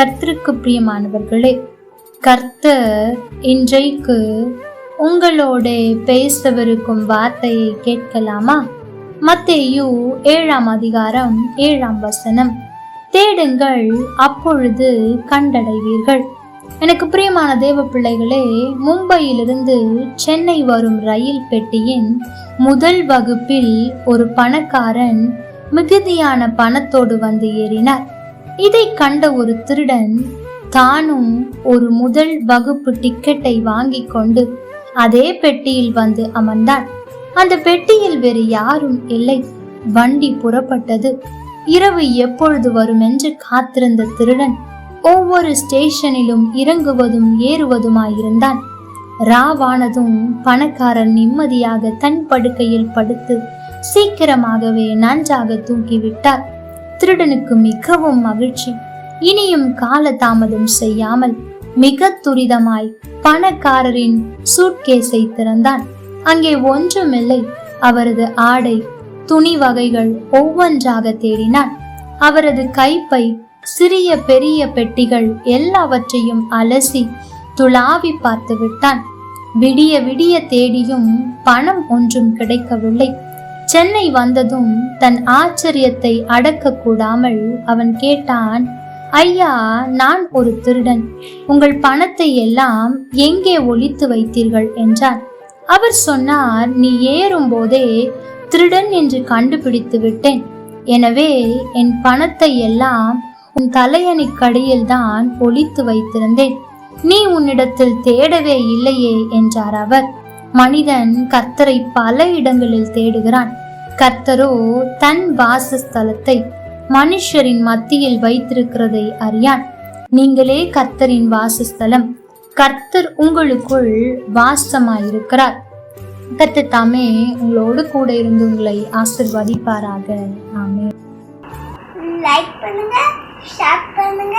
கர்த்தருக்கு பிரியமானவர்களே கர்த்தர் இன்றைக்கு உங்களோட பேசவிருக்கும் வார்த்தையை கேட்கலாமா? மத்தேயு ஏழாம் அதிகாரம் ஏழாம் வசனம். தேடுங்கள் அப்பொழுது கண்டடைவீர்கள். எனக்கு பிரியமான தேவ பிள்ளைகளே மும்பையிலிருந்து சென்னை வரும் ரயில் பெட்டியின் முதல் வகுப்பில் ஒரு பணக்காரன் மிகுதியான பணத்தோடு வந்து ஏறினார். இதை கண்ட ஒரு திருடன் தானும் ஒரு முதல் வகுப்பு டிக்கெட்டை வாங்கி கொண்டு அதே பெட்டியில் வந்து அமர்ந்தான். அந்த பெட்டியில் வேறு யாரும் இல்லை. வண்டி புறப்பட்டது. இரவு எப்பொழுது வரும் என்று காத்திருந்த திருடன் ஒவ்வொரு ஸ்டேஷனிலும் இறங்குவதும் ஏறுவதுமாயிருந்தான். ராவானதும் பணக்காரன் நிம்மதியாக தன் படுக்கையில் படுத்து சீக்கிரமாகவே நன்றாக தூங்கிவிட்டார். திருடனுக்கு மிகவும் மகிழ்ச்சி. இனியும் கால தாமதம் செய்யாமல் மிக துரிதமாய் பணக்காரரின் சூட்கேஸை திறந்தான். அங்கே ஒன்றுமில்லை. அவரது ஆடை துணி வகைகள் ஒவ்வொன்றாக தேடினான். அவரது கைப்பை சிறிய பெரிய பெட்டிகள் எல்லாவற்றையும் அலசி துளாவி பார்த்து விட்டான் விடிய விடிய தேடியும் பணம் ஒன்றும் கிடைக்கவில்லை. சென்னை வந்ததும் தன் ஆச்சரியத்தை அடக்க கூடாமல் அவன் கேட்டான் ஐயா நான் ஒரு திருடன். உங்கள் பணத்தை எல்லாம் எங்கே ஒழித்து வைத்தீர்கள்? என்றான். அவர் சொன்னார் நீ ஏறும் போதே திருடன் என்று கண்டுபிடித்து விட்டேன். எனவே என் பணத்தை எல்லாம் உன் தலையணிக்கடியில் தான் ஒழித்து வைத்திருந்தேன். நீ உன்னிடத்தில் தேடவே இல்லையே என்றார் அவர். மனிதன் கர்த்தரை பல இடங்களில் தேடுகிறான். கர்த்தரோ தன் வாசஸ்தலத்தை மனுஷரின் மத்தியில் வைத்திருக்கிறதை அறியான். நீங்களே கர்த்தரின் வாசஸ்தலம். கர்த்தர் உங்களுக்குள் வாசமாயிருக்கிறார். கர்த்தர் தாமே உங்களோடு கூட இருந்து உங்களை ஆசிர்வதிப்பாராக. ஆமே லைக் பண்ணுங்க ஷேர் பண்ணுங்க.